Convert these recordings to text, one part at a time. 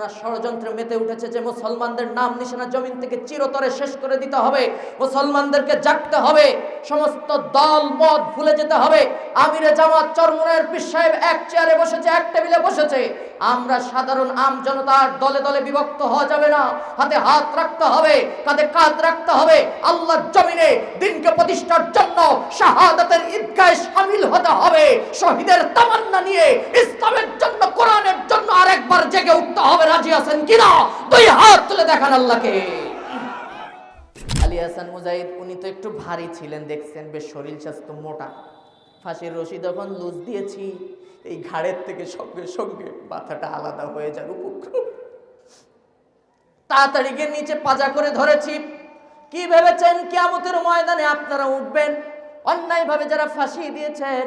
ওরা ষড়যন্ত্রে মেতে উঠেছে যে মুসলমানদের নাম নিশানা জমিন থেকে চিরতরে শেষ করে দিতে হবে। মুসলমানদেরকে জাগতে হবে। সমস্ত দল, মত ভুলে যেতে হবে। আমিরে জামাত চরমনের পীর সাহেব এক চেয়ারে বসেছে, এক টেবিলে বসেছে। আমরা সাধারণ আম জনতার দলে দলে বিভক্ত হওয়া যাবে না। হাতে হাত রাখতে হবে, কাঁধে কাঁধ রাখতে হবে। আল্লাহর জমিনে দিনকে প্রতিষ্ঠার জন্য শাহাদাতের ঈদগাহে সামিল হতে হবে। শহীদের তামান্না নিয়ে ইসলামের জন্য, কোরআনের জন্য আরেকবার জেগে উঠতে হবে, রাজি আছেন কিনা? দুই হাত তুলে দেখান আল্লাহকে। আলী হাসান মুজাহিদ, উনি তো একটু ভারী ছিলেন, দেখছেন বেশ শরীর স্বাস্থ্য মোটা। ফাঁসির রশি যখন লুজ দিয়েছি, এই ঘাড়ের থেকে সঙ্গে সঙ্গে মাথাটা আলাদা হয়ে যার উপক্রম। তাড়াতাড়ি গিয়ে নিচে পাজা করে ধরেছি। কি ভেবেছেন? কিয়ামতের ময়দানে আপনারা উঠবেন? অন্যায়ভাবে যারা ফাঁসি দিয়েছেন,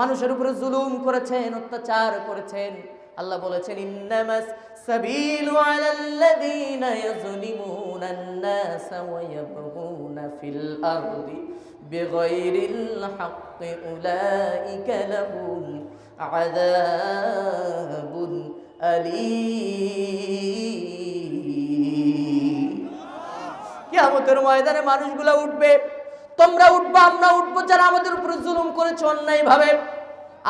মানুষের উপরে জুলুম করেছেন, অত্যাচার করেছেন আল্লাহ বলেছেন, ইন্নামাস সাবিলু আলাল্লাযীনা ইয়াজলিমুনা আন-নাস ওয়া ইয়াবগুনা ফিল আরদি বিগাইরিল হাক্কি উলাইকা লাহুম আযাবুন আলীম. কিয়ামতের ময়দানে মানুষগুলো উঠবে, তোমরা উঠবা, আমরা উঠবো, যারা আমাদের উপরে জুলুম করেছে অন্যায় ভাবে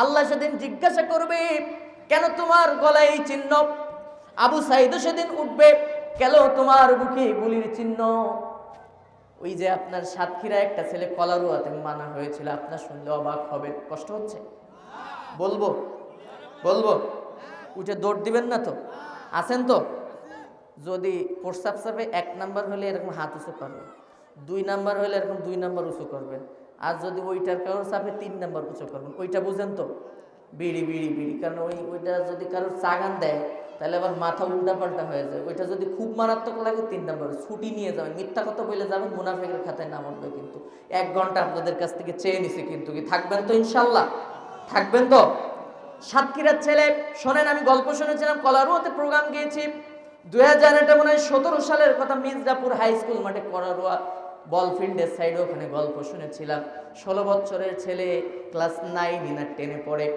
আল্লাহ সেদিন জিজ্ঞাসা করবে কেন তোমার গলায় এই চিহ্ন? আবু সাইদও সেদিন উঠবে, কেন তোমার বুকে গুলির চিহ্ন? ওই যে আপনার সাতক্ষীরা একটা ছেলে কলারুয়াতে মানা হয়েছিল, আপনার শুনলে অবাক হবে, কষ্ট হচ্ছে? বলব বলব, উঠে দৌড় দিবেন না তো? আছেন তো? যদি প্রস্তাব চাপে এক নাম্বার হলে এরকম হাত উঁচু করবেন, দুই নাম্বার হলে এরকম দুই নাম্বার উঁচু করবেন, আর যদি ওইটার কারোর চাপে তিন নাম্বার উঁচু করবেন, ওইটা বুঝেন তো? বিড়ি বিড়ি বিড়ি। কারণ ওই, ওইটা যদি কারোর চাগান দেয়, তাহলে আবার মাথা উল্টা পাল্টা হয়ে যায়। ওইটা যদি খুব মারাত্মক লাগে, তিন নাম্বার। ছুটি নিয়ে যাবেন মিথ্যা কথা বলে যাবেন মুনাফেকের খাতায় নাম উঠবে কিন্তু। এক ঘণ্টা আপনাদের কাছ থেকে চেয়ে নিছে কিন্তু কি। থাকবেন তো ইনশাল্লাহ থাকবেন তো? সাতক্ষীরার ছেলে, শোনেন, আমি গল্প শুনেছিলাম, কলারুয়াতে প্রোগ্রাম গিয়েছি। দুই হাজার এটা মনে হয় সতেরো সালের কথা মির্জাপুর হাই স্কুল মাঠে কলারুয়া বল ফিল্ডের সাইডে ওখানে গল্প শুনেছিলাম। ষোলো বছরের ছেলে ক্লাস নাইন না টেনে পড়ে।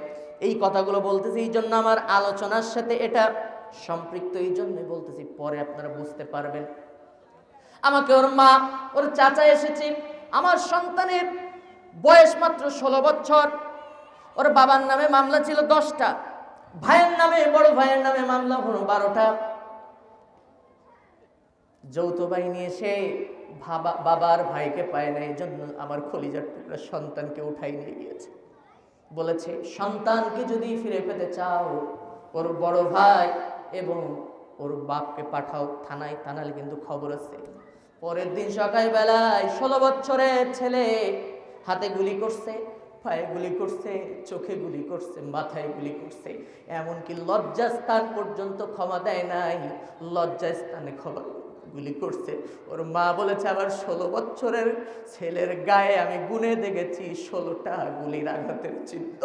এই কথাগুলো বলতেছি, এই জন্য আমার আলোচনার সাথে এটা সম্পৃক্ত, এই জন্যই বলতেছি, পরে আপনারা বুঝতে পারবেন। আমাকে ওর মা, ওর চাচা এসেছে, আমার সন্তানের বয়স মাত্র ষোলো বছর, ওর বাবার নামে মামলা ছিল দশটা, ভাইয়ের নামে, বড় ভাইয়ের নামে মামলা হলো বারোটা। যৌথ বাহিনী এসে বাবার ভাইকে পায় না, এই জন্য আমার খলিজার টুকরা সন্তানকে উঠাই নিয়ে গিয়েছে। বলেছে, সন্তানকে যদি ফিরে পেতে চাও, ওর বড় ভাই এবং ওর বাপকে পাঠাও থানায় থানালে কিন্তু খবর আছে। পরের দিন সকালবেলায় ষোলো বছরের ছেলে হাতে গুলি করছে, পায়ে গুলি করছে, চোখে গুলি করছে, মাথায় গুলি করছে, এমনকি লজ্জাস্থান পর্যন্ত ক্ষমা দেয় নাই। লজ্জাস্থানে ক্ষমা গুলি করছে। ওর মা বলেছে, আবার ষোলো বছরের ছেলের গায়ে আমি গুনে দেখেছি ষোলোটা গুলির আঘাতের চিহ্ন।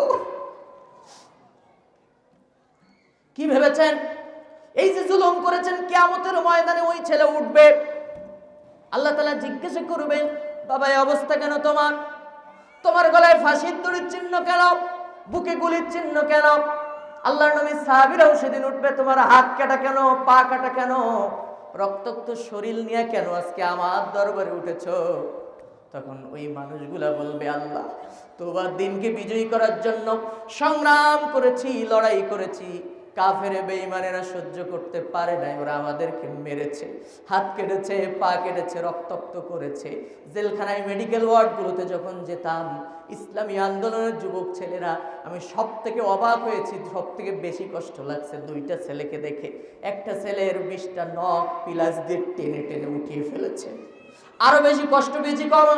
কি ভেবেছেন? এই যে জুলুম করেছেন, কেয়ামতের ময়দানে ওই ছেলে উঠবে। আল্লাহ তালা জিজ্ঞাসা করবেন, বাবা, এই অবস্থা কেন তোমার? তোমার গলায় ফাঁসির দড়ির চিহ্ন কেন? বুকে গুলির চিহ্ন কেন? আল্লাহর নবী সাহাবিরাও সেদিন উঠবে, তোমার হাত কাটা কেন? পা কাটা কেন? রক্তাক্ত শরীর নিয়ে কেন আজকে আমার দরবারে উঠেছ? তখন ওই মানুষগুলা বলবে, আল্লাহ, তোমার দিনকে বিজয়ী করার জন্য সংগ্রাম করেছি, লড়াই করেছি। কাফের বেঈমানেরা সহ্য করতে পারে নাই, ওরা আমাদেরকে মেরেছে, হাত কেটেছে, পা কেটেছে, রক্তাক্ত করেছে। জেলখানায় মেডিকেল ওয়ার্ডগুলোতে যখন যেতাম, ইসলামী আন্দোলনের যুবক ছেলেরা, আমি সব থেকে অবাক হয়েছি সব থেকে বেশি কষ্ট লাগছে দুইটা ছেলেকে দেখে। একটা ছেলের বিশটা নখ পিলাস দিয়ে টেনে টেনে উঠিয়ে ফেলেছে। আরও বেশি কষ্ট বেশি কম।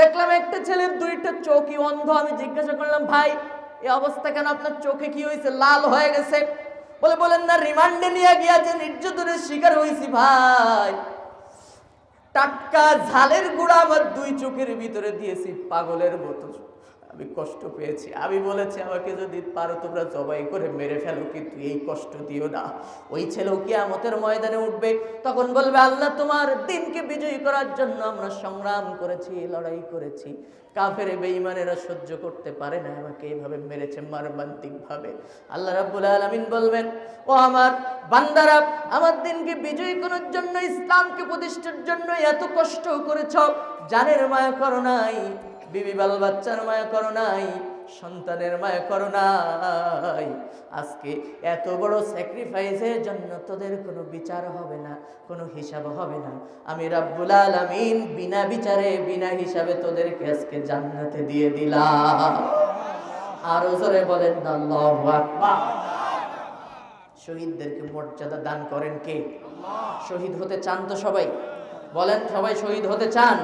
দেখলাম একটা ছেলের দুইটা চোখই অন্ধ। আমি জিজ্ঞাসা করলাম, ভাই, এই অবস্থা কেন? আপনার চোখে কি হয়েছে? লাল হয়ে গেছে। বলে, বলেন না, রিমান্ডে নিয়ে গিয়া যে নির্যাতনের শিকার হয়েছি ভাই। টাটকা ঝালের গুড়া আমার দুই চোখের ভিতরে দিয়েছি, পাগলের মতো। আমি কষ্ট পেয়েছি। আমি বলেছি, আমাকে যদি পারো, তোমরা জবাই করে মেরে ফেলো, কিন্তু এই কষ্ট দিও না। ওই ছেলেও কি কিয়ামতের ময়দানে উঠবে, তখন বলবে, আল্লাহ, তোমার দিনকে বিজয়ী করার জন্য আমরা সংগ্রাম করেছি, লড়াই করেছি। কাফের বেঈমানেরা সহ্য করতে পারে না, আমাকে এইভাবে মেরেছে মারবান্তিক ভাবে আল্লাহ রাব্বুল আলামিন বলবেন, ও আমার বান্দারা, আমার দিনকে বিজয়ী করার জন্য, ইসলামকে প্রতিষ্ঠার জন্য এত কষ্ট করেছ, জানের মায়া করো নাই। বিবি বাল বাচ্চার মায়া করো নাই, সন্তানের মায়া করো নাই। আজকে এত বড় স্যাক্রিফাইসের জন্য তোদের কোনো বিচার হবে না, কোনো হিসাব হবে না। আমি রাব্বুল আলামিন বিনা বিচারে, বিনা হিসাবে তোদেরকে আজকে জান্নাতে দিয়ে দিলাম। আরও জোরে বলেন আল্লাহু আকবার। শহীদদেরকে মর্যাদা দান করেন কে? শহীদ হতে চান তো সবাই। বলেন, সবাই শহীদ হতে চান?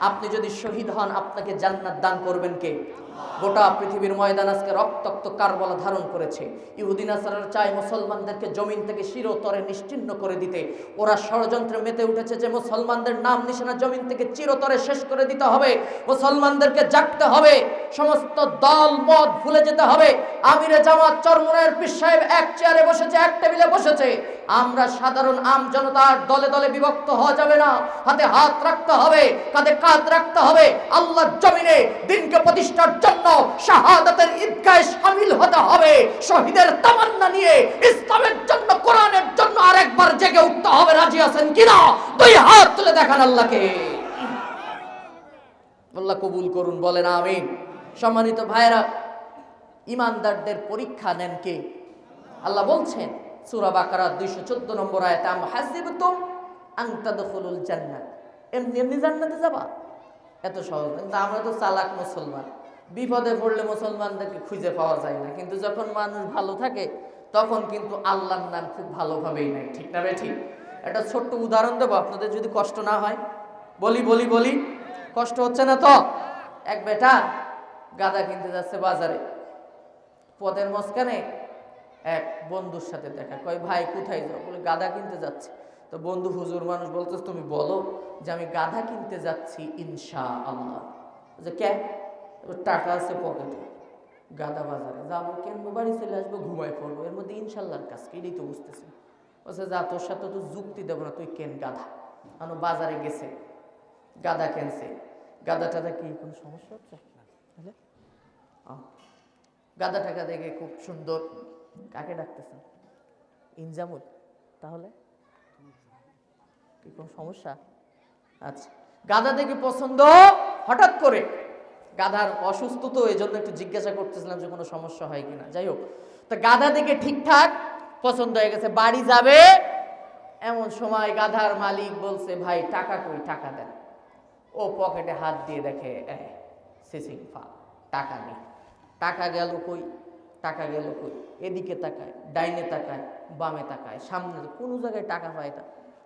আপনি যদি শহীদ হন আপনাকে জান্নাত দান করবেন কে? গোটা পৃথিবীর ময়দান আজকে রক্তাক্ত কারবলা ধারণ করেছে। ইহুদিন আসার চায় মুসলমানদেরকে জমিন থেকে চিরতরে নিশ্চিহ্ন করে দিতে। ওরা ষড়যন্ত্রে মেতে উঠেছে যে মুসলমানদের নাম নিশানা জমিন থেকে চিরতরে শেষ করে দিতে হবে। মুসলমানদেরকে জাগতে হবে। সমস্ত দল মত ভুলে যেতে হবে। আমিরে জামাত চরমনের পীর সাহেব এক চেয়ারে বসেছে, এক টেবিলে বসেছে। আমরা সাধারণ আম জনতার দলে দলে বিভক্ত হওয়া যাবে না। হাতে হাত রাখতে হবে, কাঁধে কাঁধ রাখতে হবে। আল্লাহর জমিনে দিনকে প্রতিষ্ঠার জন্য শাহাদাতের ঈদগাহে শামিল হতে হবে। শহীদের তামান্না নিয়ে ইসলামের জন্য, কোরআনের জন্য আরেকবার জেগে উঠতে হবে। রাজি আছেন কিনা? দুই হাত তুলে দেখান আল্লাহকে। আল্লাহ কবুল করুন, বলেন আমিন। সম্মানিত ভাইরা ইমানদারদের পরীক্ষা নেন কে? আল্লাহ বলছেন, সূরা বাকারা 214 নম্বর আয়াতে, আম হাসিবতুম আন জান্নাত। এমনি এমনি জান্নাতে যাবা? এত সহজ। কিন্তু আমরা তো চালাক মুসলমান। বিপদে পড়লে মুসলমানদেরকে খুঁজে পাওয়া যায় না। কিন্তু যখন মানুষ ভালো থাকে, তখন কিন্তু আল্লাহর নাম খুব ভালোভাবেই নেয়। ঠিক না বে ঠিক? একটা ছোট্ট উদাহরণ দেবো, আপনাদের যদি কষ্ট না হয়। বলি বলি বলি। কষ্ট হচ্ছে না তো? এক বেটা গাদা কিনতে যাচ্ছে বাজারে। পদের মাঝখানে এক বন্ধুর সাথে দেখা। কয়, ভাই, কোথায় যাও? বলে গাধা কিনতে যাচ্ছে। তো বন্ধু, হুজুর মানুষ বলতো তুমি বলো যে আমি গাধা কিনতে যাচ্ছি ইনশা আল্লাহ যে কে? টাকা আছে পকেটে। গাদা বাজারে। যাব কেনবো বাড়ি চলে আসব ঘুমাই পড়ব। এর মধ্যে ইনশাল্লাহর কাজ এটাই তো বুঝতেছি। বলছে, যা, তোর সাথে তো যুক্তি দেবো না, তুই কেন গাধা? আনো বাজারে গেছে। গাদা কেনছে। গাদা টাদা কি? কোনো সমস্যা হচ্ছে? আহ। গাদা টাকা দেখে খুব সুন্দর। কাকে ডাকতেছেন? ইনজামুল, তাহলে? কি সমস্যা? আচ্ছা। গাদা দেখে পছন্দ? হঠাৎ করে। গাধার অসুস্থ তো এই জন্য একটু জিজ্ঞাসা করতেছিলাম যে কোনো সমস্যা হয় কিনা। যাই হোক, তো গাধা দেখে ঠিকঠাক পছন্দ হয়ে গেছে, বাড়ি যাবে। এমন সময় গাধার মালিক বলছে, ভাই, টাকা কই? টাকা দেন। ও পকেটে হাত দিয়ে দেখে ফা টাকা নেই। টাকা গেল কই? টাকা গেল কই? এদিকে তাকায়, ডাইনে তাকায়, বামে তাকায়, সামনে কোনো জায়গায় টাকা পায় না।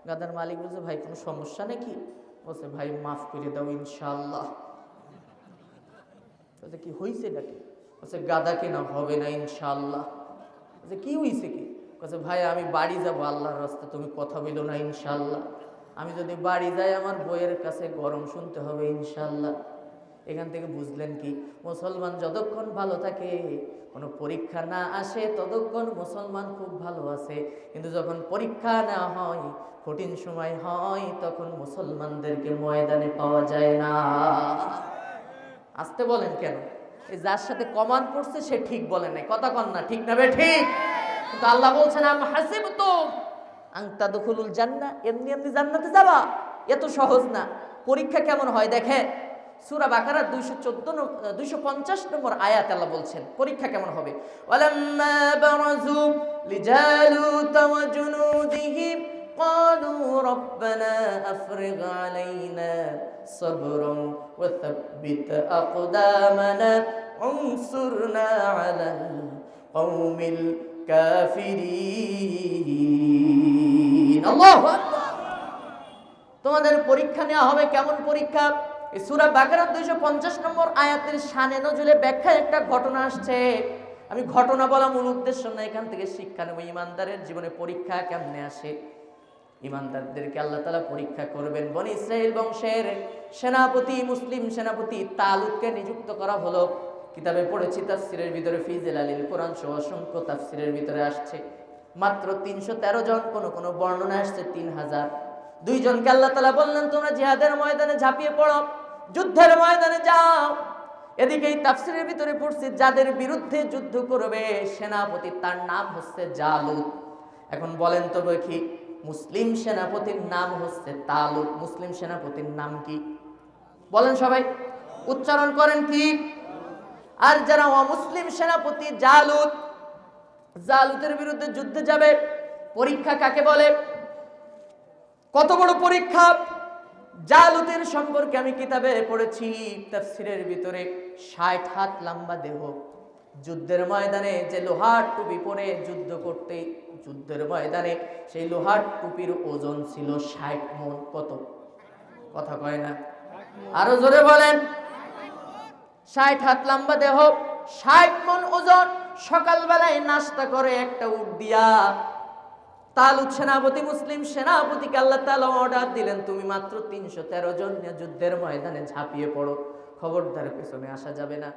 গাদার মালিক বলছে, ভাই, কোনো সমস্যা নাকি? বলছে, ভাই, মাফ করে দাও ইনশাল্লাহ বলছে, কি হয়েছে নাকি? বলছে, গাদা কেনা হবে না ইনশাল্লাহ বলছে, কি হয়েছে কি? বলছে, ভাই, আমি বাড়ি যাব, আল্লাহর রাস্তা তুমি কথা বলো না ইনশাল্লাহ আমি যদি বাড়ি যাই, আমার বইয়ের কাছে গরম শুনতে হবে ইনশাল্লাহ এখান থেকে বুঝলেন কি? মুসলমান যতক্ষণ ভালো থাকে, কোনো পরীক্ষা না আসে, ততক্ষণ মুসলমান খুব ভালো আছে। কিন্তু যখন পরীক্ষা না হয়, কঠিন সময় হয়, তখন মুসলমানদেরকে ময়দানে পাওয়া যায় না। আসতে বলেন কেন? যার সাথে কমান পড়ছে সে ঠিক বলে নাই। কথা কন না, ঠিক না বে, ঠিক? কিন্তু আল্লাহ বলছেন, আম হাসিব তো আংতা দখলুল জান্না এমনি এমনি জান্নাতে যাবা? এত সহজ না। পরীক্ষা কেমন হয় দেখে? সুরা বাকারা দুইশো চোদ্দ দুইশো পঞ্চাশ নম্বর আয়াত আল্লাহ বলছেন পরীক্ষা কেমন হবে ওয়ালাম্মা বারাজু লিজালুত ওয়া জুনুদিহি قالوا ربنا أفرغ علينا صبرا وثبت أقدامنا انصرنا على القوم الكافرين الله أكبر তোমাদের পরীক্ষা নেওয়া হবে কেমন পরীক্ষা সুরা বাকারাত দুইশো পঞ্চাশ নম্বর আয়াতের সানে নজুলে ব্যাখ্যায় একটা ঘটনা আসছে। আমি ঘটনা বলা মূল উদ্দেশ্য না, এখান থেকে শিক্ষা নেব। ইমানদারের জীবনে পরীক্ষা কেমনে আসে? ইমানদারদেরকে আল্লাহ তালা পরীক্ষা করবেন। বনি ইসরায়েল বংশের সেনাপতি, মুসলিম সেনাপতি তালুককে নিযুক্ত করা হলো। কিতাবে পড়েছি, তাফসিরের ভিতরে ফিজেল আলীল কোরআন সহ অসংখ্য তাফসিরের ভিতরে আসছে। মাত্র তিনশো তেরো জন, কোনো কোনো বর্ণনা আসছে তিন হাজার। দুইজনকে আল্লাহ তালা বললেন, তোমরা জিহাদের ময়দানে ঝাঁপিয়ে পড়ো। যুদ্ধের ময়দানে যাও। এদিকে এই তাফসিরের ভিতরে পড়ছে, যাদের বিরুদ্ধে যুদ্ধ করবে সেনাপতি, তার নাম হচ্ছে জালুত এখন বলেন তো দেখি, মুসলিম সেনাপতির নাম হচ্ছে তালুত মুসলিম সেনাপতির নাম কি? বলেন সবাই, উচ্চারণ করেন কি? আর যারা অমুসলিম সেনাপতি জালুত জালুতের বিরুদ্ধে যুদ্ধে যাবে, পরীক্ষা কাকে বলে? কত বড় পরীক্ষা? জালুতের সম্পর্কে আমি কিতাবে পড়েছি, তাফসিরের ভিতরে ষাট হাত লম্বা দেহ। যুদ্ধের ময়দানে যে লোহার টুপি পরে যুদ্ধ করতে, যুদ্ধের ময়দানে সেই লোহার টুপির ওজন ছিল ষাট মন। কত? কথা কয় না। আরও জোরে বলেন। ষাট হাত লম্বা দেহ, ষাট মন ওজন। সকালবেলায় নাস্তা করে একটা উঠ দিয়া তালুক সেনাপতি মুসলিম সেনাপতিকে আল্লাহ তালা অর্ডার দিলেন, তুমি মাত্র তিনশো তেরো জন যুদ্ধের ময়দানে ঝাঁপিয়ে পড়ো। খবরদার পেছনে আসা যাবে না।